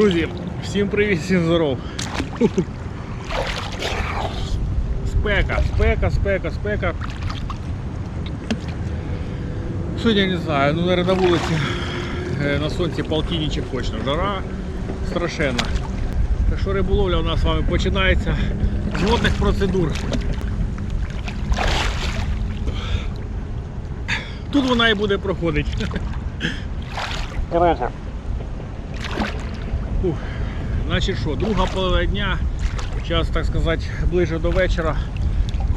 Друзі, всім привіт, всім здоров. Спека, спека, спека, спека. Сьогодні не знаю, ну наверное, на вулиці е, на сонці полтинничок точно. Жара страшенна. Так що риболовля у нас з вами починається з водних процедур. Тут вона і буде проходити. Короче. Ух. Значить що, друга половина дня, час, так сказати, ближе до вечора.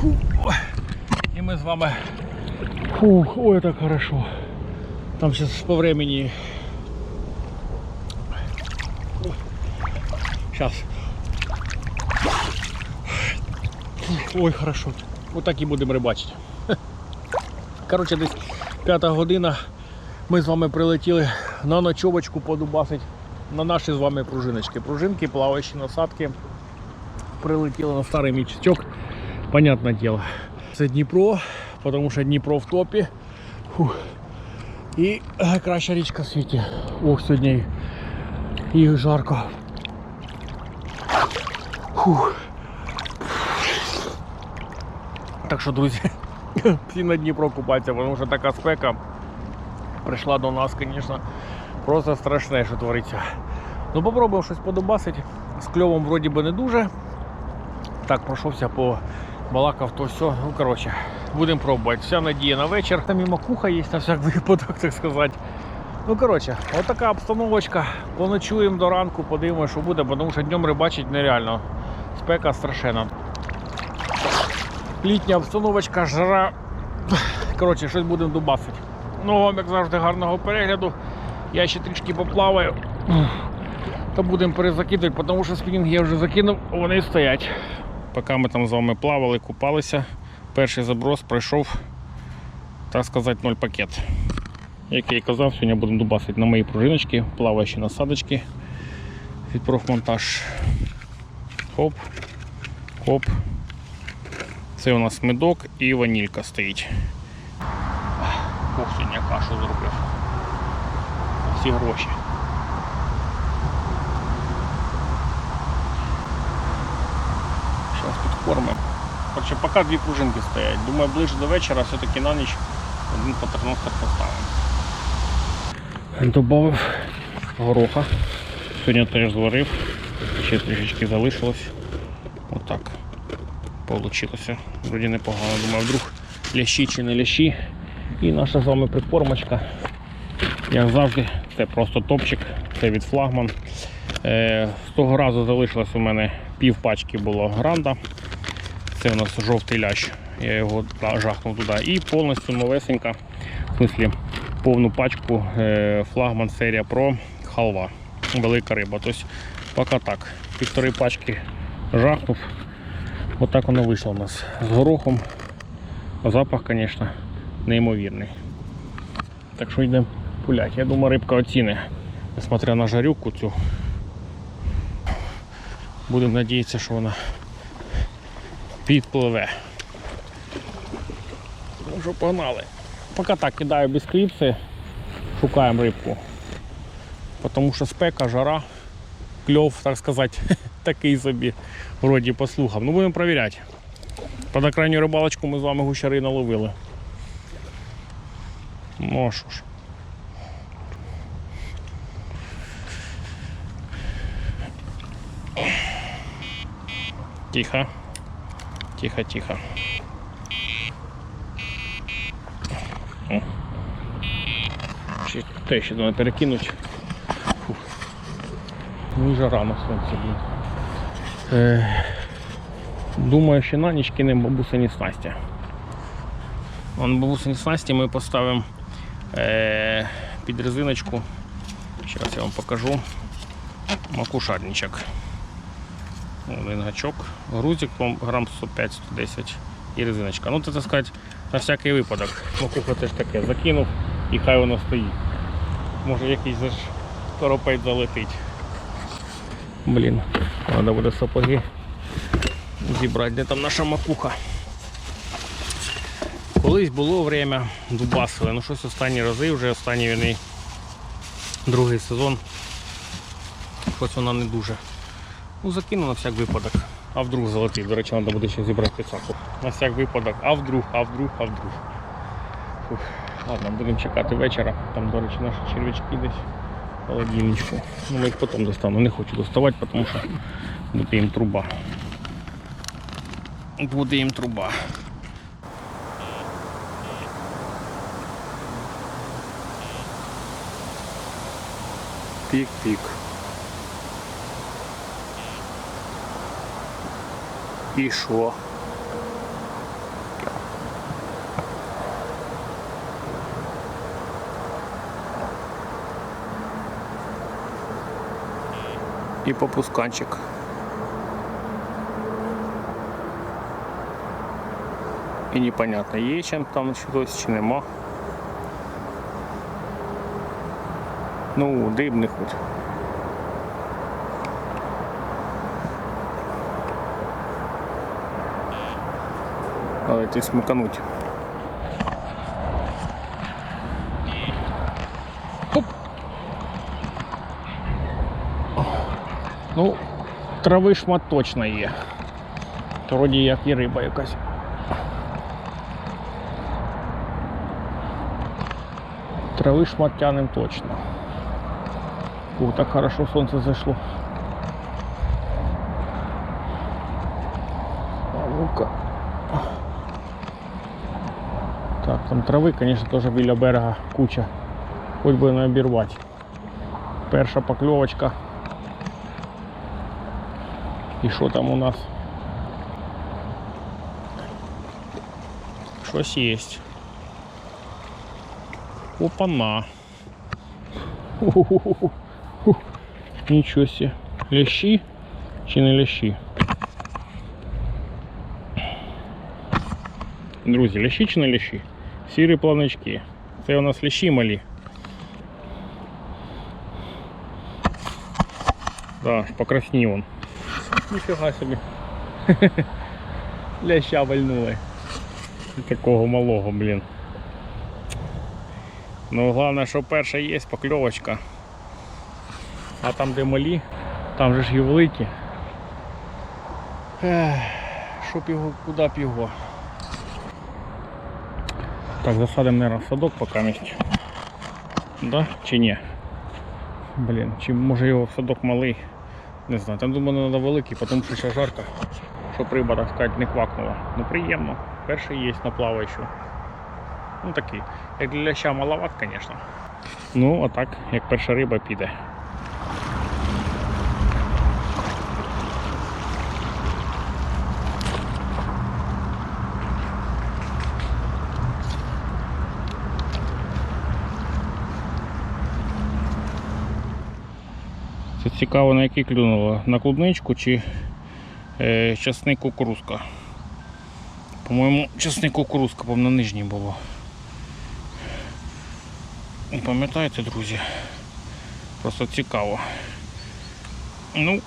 Фу. І ми з вами. Фух, ой, так хорошо. Там зараз по времени. Сейчас. Ой, хорошо. Отак і будемо рибачити. Коротше, десь п'ята година. Ми з вами прилетіли на ночовочку подубасить на наші з вами пружиночки. Пружинки, плаваючі насадки. Прилетіли на старий мічечок. Понятне діло. Це Дніпро, тому що Дніпро в топі. Фух. І е, краща річка в світі. Ох, сьогодні і і жарко. Фух. Так що, друзі, всі на Дніпро купаться, тому що така спека прийшла до нас, звісно, Просто страшне, що твориться. Ну, попробуємо щось подобасити. З кльовом вроді би не дуже. Так, пройшовся по балакав, то все. Ну, коротше, будемо пробувати. Вся надія на вечір. Там і макуха є на всяк випадок, так сказати. Ну, коротше, от обстановочка. Поночуємо до ранку, подивимося, що буде, тому що днем рибачить нереально. Спека страшенна. Літня обстановочка, жара. Коротше, щось будемо дубасити. Ну, вам, як завжди, гарного перегляду. Я ще трішки поплаваю. Та будемо перезакидувати, тому що спінінг я вже закинув, вони стоять. Поки ми там з вами плавали, купалися, перший заброс пройшов, так сказати, ноль пакет. Як я і казав, сьогодні будемо дубасити на мої пружиночки, плаваючі насадочки від профмонтаж. Хоп, хоп. Це у нас медок і ванілька стоїть. Ох, сьогодні кашу зробив. Всі гроші. Зараз підкормимо. Короче, поки дві пружинки стоять. Думаю, ближче до вечора все-таки на ніч один патерностер поставимо. Добавив гороха. Сьогодні теж зварив. Ще трішечки залишилось. Отак. Получилося. Вроді непогано. Думаю, вдруг лящі чи не лящі. І наша з вами прикормочка. Як завжди, це просто топчик, це від флагман. Е, з того разу залишилось у мене пів пачки було гранда. Це у нас жовтий лящ. Я його жахнув туди. І повністю новесенька, в смислі повну пачку е, флагман серія Pro халва. Велика риба. Тобто поки так. Півтори пачки жахнув. Отак воно вийшло у нас з горохом. Запах, звісно, неймовірний. Так що йдемо пулять. Я думаю, рибка оціни, несмотря на жарюку цю. Будемо надіятися, що вона підпливе. Ну що, погнали. Поки так кидаю без кліпси, шукаємо рибку. Тому що спека, жара, кльов, так сказати, такий собі, вроді послухав. Ну будемо перевіряти. Під крайню рибалочку ми з вами гущари наловили. Ну а що ж. Тихо. Тихо, тихо. О. Ще те ще треба перекинути. Фух. Ну і жара на сонці, блін. Е, думаю, що на ніч кинемо бабусині снасті. Вон бабусині снасті ми поставимо е, під резиночку. Зараз я вам покажу. Макушарничок. Один гачок, грузик грам 105-110 і резиночка. Ну, це так сказати, на всякий випадок. Макуха теж таке закинув і хай воно стоїть. Може якийсь же ж коропець залетить. Блін, треба буде сапоги зібрати, де там наша макуха. Колись було время, дубасили, ну щось останні рази, вже останній війни, другий сезон. Щось вона не дуже. Ну, закину на всяк випадок. А вдруг золотий. До речі, треба буде ще зібрати підсаку. На всяк випадок. А вдруг, а вдруг, а вдруг. Фух. Ладно, будемо чекати вечора. Там, до речі, наші червячки десь в холодильничку. Ну, ми їх потім достану. Не хочу доставати, тому що буде їм труба. Буде їм труба. Пік-пік. Що? І попусканчик. І непонятно, є чим там щось чи нема. Ну, дивний хоч. Давайте смикануть. Хоп. Ну, трави шмат точно є. То вроді як і риба якась. Трави шмат тянем точно. О, так хорошо солнце зашло. А ну-ка. Так, там трави, конечно, тоже біля берега куча. Хоч би не обірвати. Перша покльовочка. І що там у нас? Щось є. Опана. Ху-ху-ху-ху. Фух. Нічого себе. Лящі чи не лящі? Друзі, лящі чи не лящі? Сірі плавнички. Це у нас лящі малі. Да, аж покраснів он. Ніфіга собі. Ляща вальнули. Такого малого, блін. Ну, головне, що перша є покльовочка. А там, де малі, там же ж і великі. Щоб його, куди б його. Так, засадимо, наверное, садок поки місць. Да? Чи ні? Блін, чи може його садок малий? Не знаю. Там думаю, треба великий, тому що ще жарко, щоб риба, так сказати, не квакнула. Ну приємно. Перший є на плаваючу. Ну такий. Як для ляща маловат, звісно. Ну, отак, як перша риба піде. Цікаво, на який клюнуло. На клубничку чи е, часник кукурузка. По-моєму, часник кукурузка, по на нижній було. Пам'ятаєте, друзі? Просто цікаво. Ну,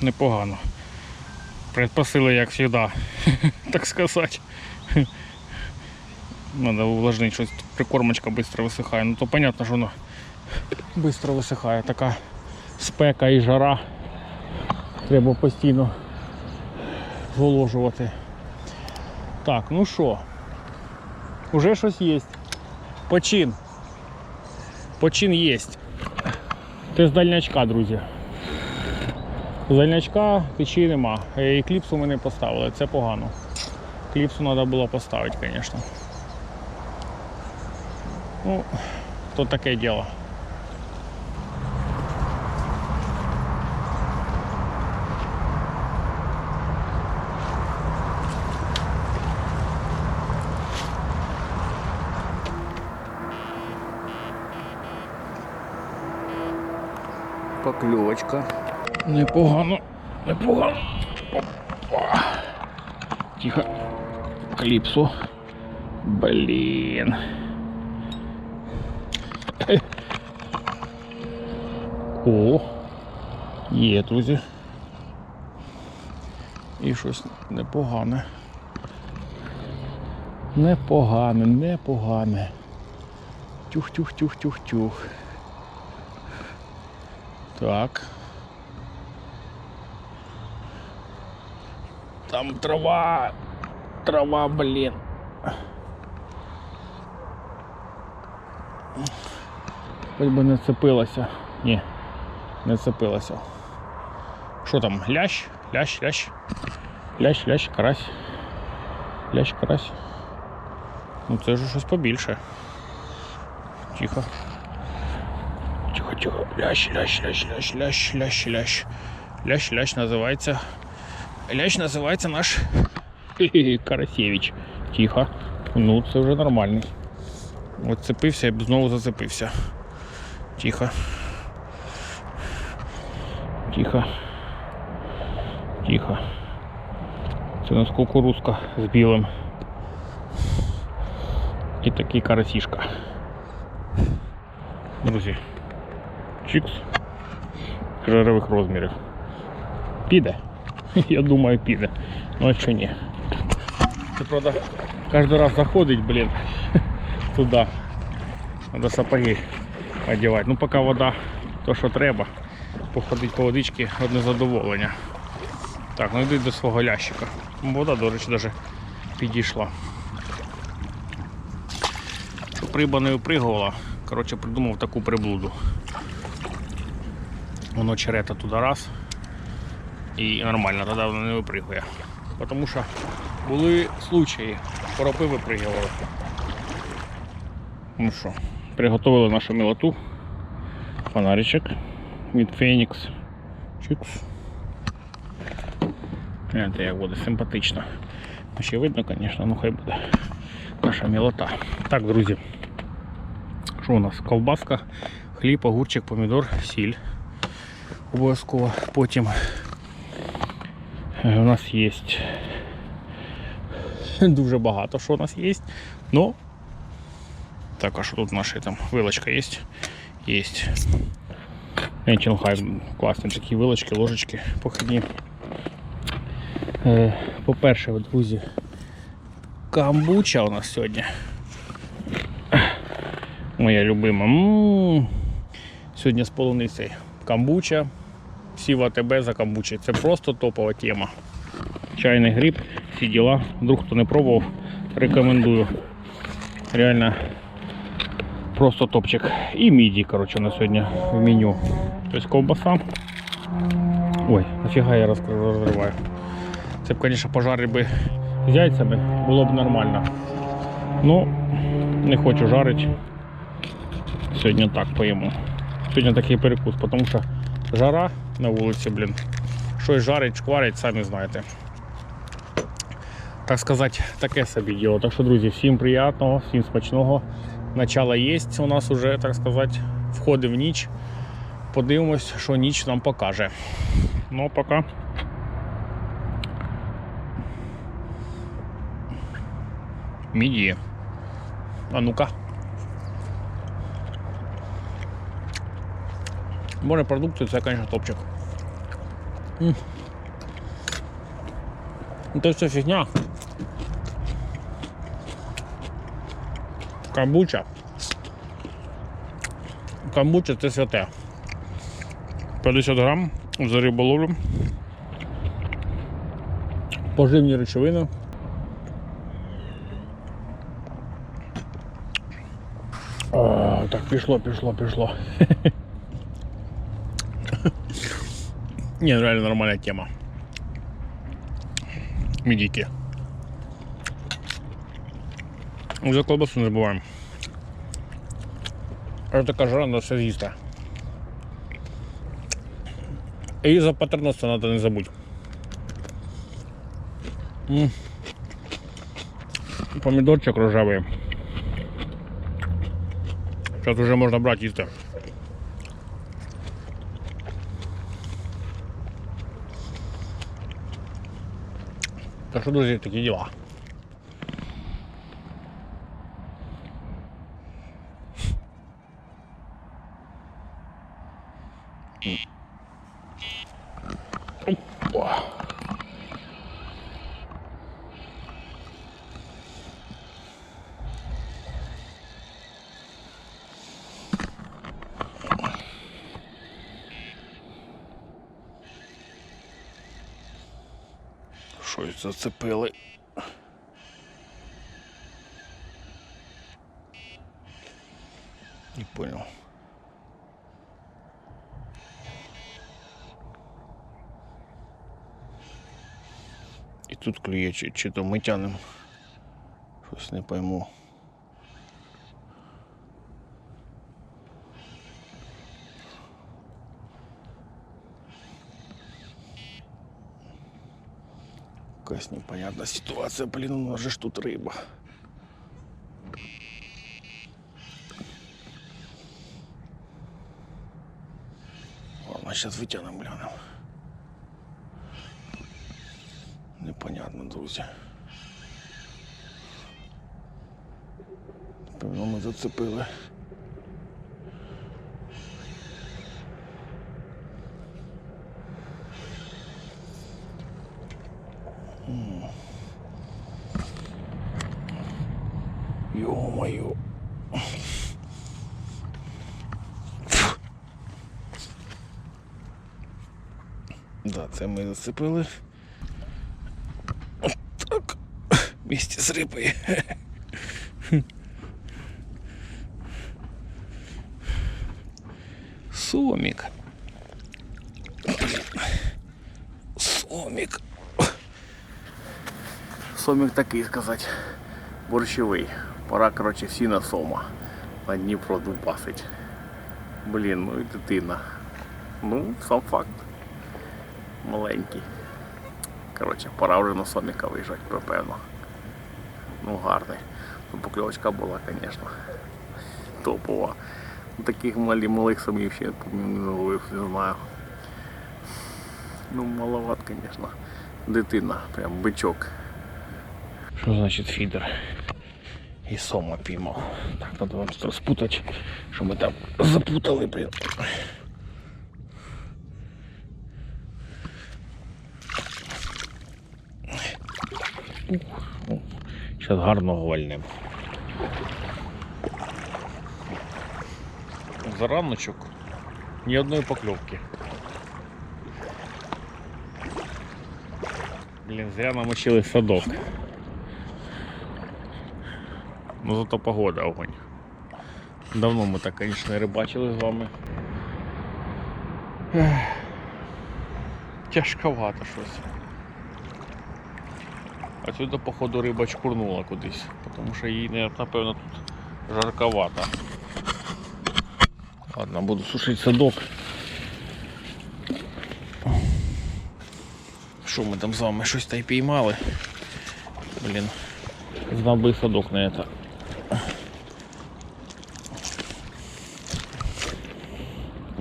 непогано. Предпосили, як завжди, так сказати. Надо увлажнити щось, прикормочка швидко висихає. Ну то понятно, що воно швидко висихає. Така спека і жара. Треба постійно зволожувати. Так, ну що, уже щось є. Почин. Почин є. Це з дальнячка, друзі. З дальнячка печі нема. Е, І кліпсу ми не поставили, це погано. Кліпсу треба було поставити, звісно. Ну, то таке діло. Покльовочка. Непогано, непогано. Опа. Тихо. Кліпсу. Блін. О, є, друзі. І щось непогане. Непогане, непогане. Тюх-тюх-тюх-тюх-тюх. Так. Там трава. Трава, блін. Хоч би не цепилася. Ні, не цепилася. Що там? Лящ? Лящ, лящ. Лящ, лящ, карась. Лящ, карась. Ну це вже щось побільше. Тихо. Тихо, тихо. Лящ, лящ, лящ, лящ, лящ, лящ, лящ. Лящ, лящ називається. Лящ називається наш хе-хе, Карасєвич. Тихо. Ну, це вже нормальний. От цепився і знову зацепився. Тихо. Тихо. Тихо. Це у нас кукурузка з білим. І такий карасішка. Друзі. Чікс. Жирових розмірів. Піде. Я думаю, піде. Ну а що ні. Це правда кожен раз заходить, блін, туди. Треба сапоги одягати. Ну поки вода, то що треба. Походить по водичці одне задоволення. Так, ну йдуть до свого лящика. Вода, до речі, навіть підійшла. Щоб риба не випригувала, коротше, придумав таку приблуду. Воно черета туди раз і нормально, тоді воно не випригує. Тому що були случаї, коропи випригували. Ну що, приготували нашу мілоту. Фонаричок від Phoenix. Чикс. Гляньте, як буде симпатично. Ну, Ще видно, звісно, ну хай буде наша мілота. Так, друзі. Що у нас? Ковбаска, хліб, огурчик, помідор, сіль. Обов'язково. Потім е, у нас є дуже багато що у нас є. Ну, так, а що тут наша там вилочка є? Є. Хай класні такі вилочки, ложечки походні. Е, По-перше, друзі, камбуча у нас сьогодні. Моя любима. М-м-м. Сьогодні з полуницею. Камбуча. Всі в АТБ за камбучі. Це просто топова тема. Чайний гриб, всі діла. Вдруг хто не пробував, рекомендую. Реально просто топчик. І міді, коротше, на сьогодні в меню. Тобто ковбаса. Ой, нафіга я розриваю. Це б, звісно, пожарити би з яйцями, було б нормально. Ну, не хочу жарити. Сьогодні так поїмо. Сьогодні такий перекус, тому що жара на вулиці, блін. Щось жарить, шкварить, самі знаєте. Так сказати, таке собі діло. Так що, друзі, всім приємного, всім смачного. Начало є у нас уже, так сказати, входи в ніч. Подивимось, що ніч нам покаже. Ну, пока. Мідії. А ну-ка. Морепродукти це, звісно, топчик. То все фігня. Камбуча. Камбуча це святе. 50 грам за риболовлю. Поживні речовини. О, так, пішло, пішло, пішло. Ні, реально нормальна тема. Мідіки. За колбасу не забуваємо. А така жара на все з'їсти. І за патерноста треба не забудь. М. Помідорчик рожевий. Зараз вже можна брати їсти. Так що, друзі, такі діла. Опа. Щось зацепили. Не понял. І тут клює, чи, чи то ми тянем. Щось не пойму. Якась непонятна ситуація, блін, у нас же тут риба. Ладно, сейчас витягнемо, глянемо. Непонятно, друзі. Певно, ми зацепили. Ё-моё. Да, це ми зацепили. Так. Вместе з рибою. Сомик. Сомик. Сомик такий сказати. Борщовий. Пора, коротше, всі на сома. На Дніпро дубасить. Блін, ну і дитина. Ну, сам факт. Маленький. Коротше, пора вже на соміка виїжджати, напевно. Ну, гарний. Ну, покльовочка була, звісно. Топова. Ну, Таких малі малих самих ще не ловив, не знаю. Ну, маловат, звісно. Дитина, прям бичок. Що значить фідер? І сома піймав. Так, треба вам розпутати, що ми там запутали, блін. Зараз гарно гвальнем. За раночок ні одної покльовки. Блін, зря намочили садок. Ну зато погода огонь. Давно ми так, звісно, не рибачили з вами. Тяжковато щось. Отсюда, походу, риба чкурнула кудись, тому що їй, напевно, тут жарковато. Ладно, буду сушити садок. Що ми там з вами щось та й піймали? Блін, знав би садок на це.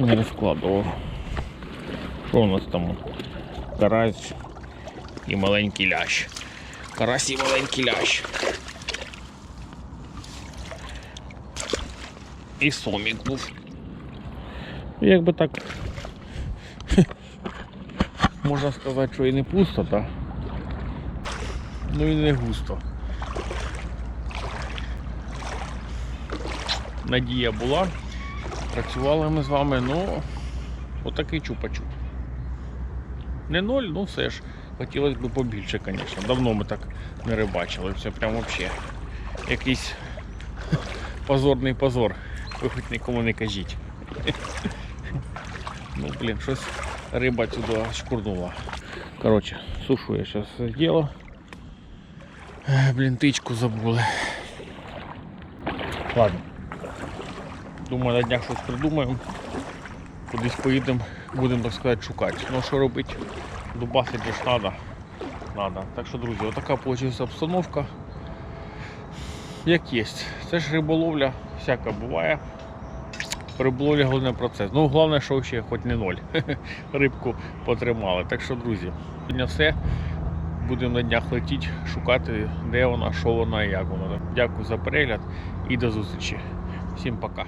Не розкладував. Що у нас там? Карась і маленький лящ. Карась і маленький лящ. І сомік був. Якби так. Можна сказати, що і не пусто, так? Ну і не густо. Надія була. Працювали ми з вами, ну отакий чупа-чуп. Не ноль, ну все ж. Хотілося б побільше, звісно. Давно ми так не рибачили. Це прям взагалі якийсь позорний позор. Ви хоч нікому не кажіть. Ну, блін, щось риба сюди шкурнула. Коротше, сушу я зараз зробила. Блін, тичку забули. Ладно. Думаю, на днях щось придумаємо. Кудись поїдемо, будемо, так сказати, шукати. Ну що робити? Дубасить же ж треба. Надо. Так що, друзі, отака вийшла обстановка. Як є. Це ж риболовля, всяка буває. Риболовля головний процес. Ну, головне, що ще хоч не ноль. Рибку потримали. Так що, друзі, сьогодні все. Будемо на днях летіти, шукати, де вона, що вона і як вона. Дякую за перегляд і до зустрічі. Всім пока.